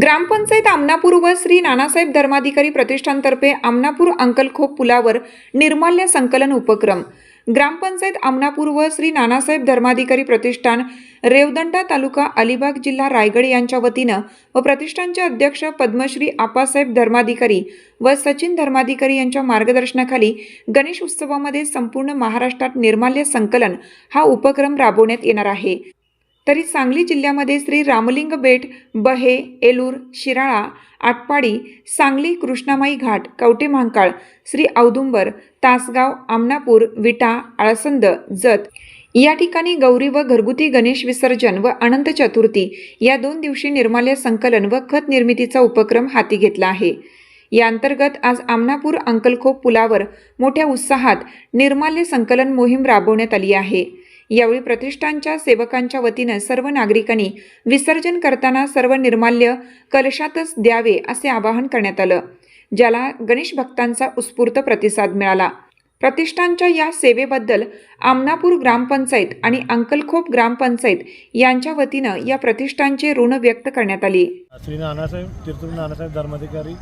ग्रामपंचायत आमनापूर व श्री नानासाहेब धर्माधिकारी प्रतिष्ठानतर्फे आमनापूर अंकलखोप पुलावर निर्माल्य संकलन उपक्रम. ग्रामपंचायत आमनापूर व श्री नानासाहेब धर्माधिकारी प्रतिष्ठान रेवदंडा तालुका अलिबाग जिल्हा रायगड यांच्या वतीनं व प्रतिष्ठानचे अध्यक्ष पद्मश्री आपासाहेब धर्माधिकारी व सचिन धर्माधिकारी यांच्या मार्गदर्शनाखाली गणेश उत्सवामध्ये संपूर्ण महाराष्ट्रात निर्माल्य संकलन हा उपक्रम राबवण्यात येणार आहे. तरी सांगली जिल्ह्यामध्ये श्री रामलिंग बेट बहे एलूर शिराळा आटपाडी सांगली कृष्णामाई घाट कवटे महांकाळ श्री औदुंबर तासगाव आमनापूर विटा आळसंद जत या ठिकाणी गौरी व घरगुती गणेश विसर्जन व अनंत चतुर्थी या दोन दिवशी निर्माल्य संकलन व खत निर्मितीचा उपक्रम हाती घेतला आहे. या अंतर्गत आज आमनापूर अंकलखोप पुलावर मोठ्या उत्साहात निर्माल्य संकलन मोहीम राबवण्यात आली आहे. यावेळी प्रतिष्ठानच्या सेवकांच्या वतीनं सर्व नागरिकांनी विसर्जन करताना सर्व निर्माल्य कलशातच द्यावे असे आवाहन करण्यात आलं ज्याला गणेश भक्तांचा उत्स्फूर्त प्रतिसाद मिळाला. प्रतिष्ठानच्या या सेवेबद्दल आमनापूर ग्रामपंचायत आणि अंकलखोप ग्रामपंचायत यांच्या वतीनं या प्रतिष्ठानचे ऋण व्यक्त करण्यात आली. श्री नानासाहेब तीर्थरूप नानासाहेब धर्माधिकारी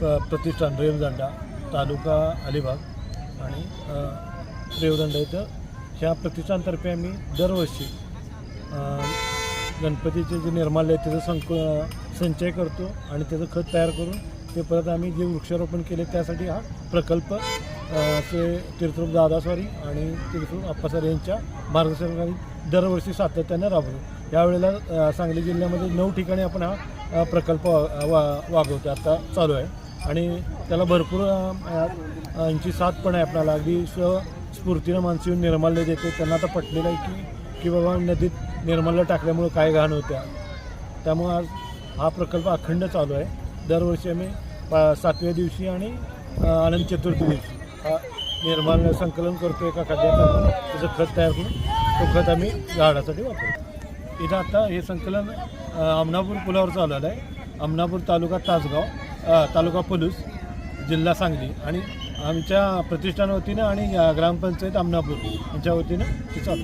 प्रतिष्ठान रेवदंडा तालुका अलिबाग आणि रेवदंडा इथं ह्या प्रतिष्ठानतर्फे आम्ही दरवर्षी गणपतीचे जे निर्माल्य आहे त्याचं संक संचय करतो आणि त्याचं खत तयार करून ते परत आम्ही जे वृक्षारोपण केले त्यासाठी हा प्रकल्प ते तीर्थरूप दादास्वारी आणि तीर्थरूप अप्पासारी यांच्या मार्गदर्शनाखाली दरवर्षी सातत्यानं राबवतो. यावेळेला सांगली जिल्ह्यामध्ये नऊ ठिकाणी आपण हा प्रकल्प वा वा- वागवतो आता चालू आहे. आणि त्याला भरपूर यांची साथ पण आहे आपल्याला. अगदी स्व स्फूर्तीनं माणसं येऊन निर्माल्य देते. त्यांना आता पटलेलं आहे की की बाबा नदीत निर्माल्य टाकल्यामुळं काय घाण होत्या. त्यामुळं आज हा प्रकल्प अखंड चालू आहे. दरवर्षी आम्ही पा सातव्या दिवशी आणि आनंद अनंत चतुर्थी दिवशी हा निर्माल्य संकलन करतो एका खाद्याचा त्याचं खत तयार करून तो खत आम्ही झाडासाठी वापरतो. इथं आता हे संकलन अमनापूर आमनापूर पुलावर चालू आहे आमनापूर तालुका तासगाव तालुका पलूस जिल्हा सांगली आणि आमच्या प्रतिष्ठान वतीनं आणि ग्रामपंचायत आमनापूर यांच्या वतीनं हे चालू.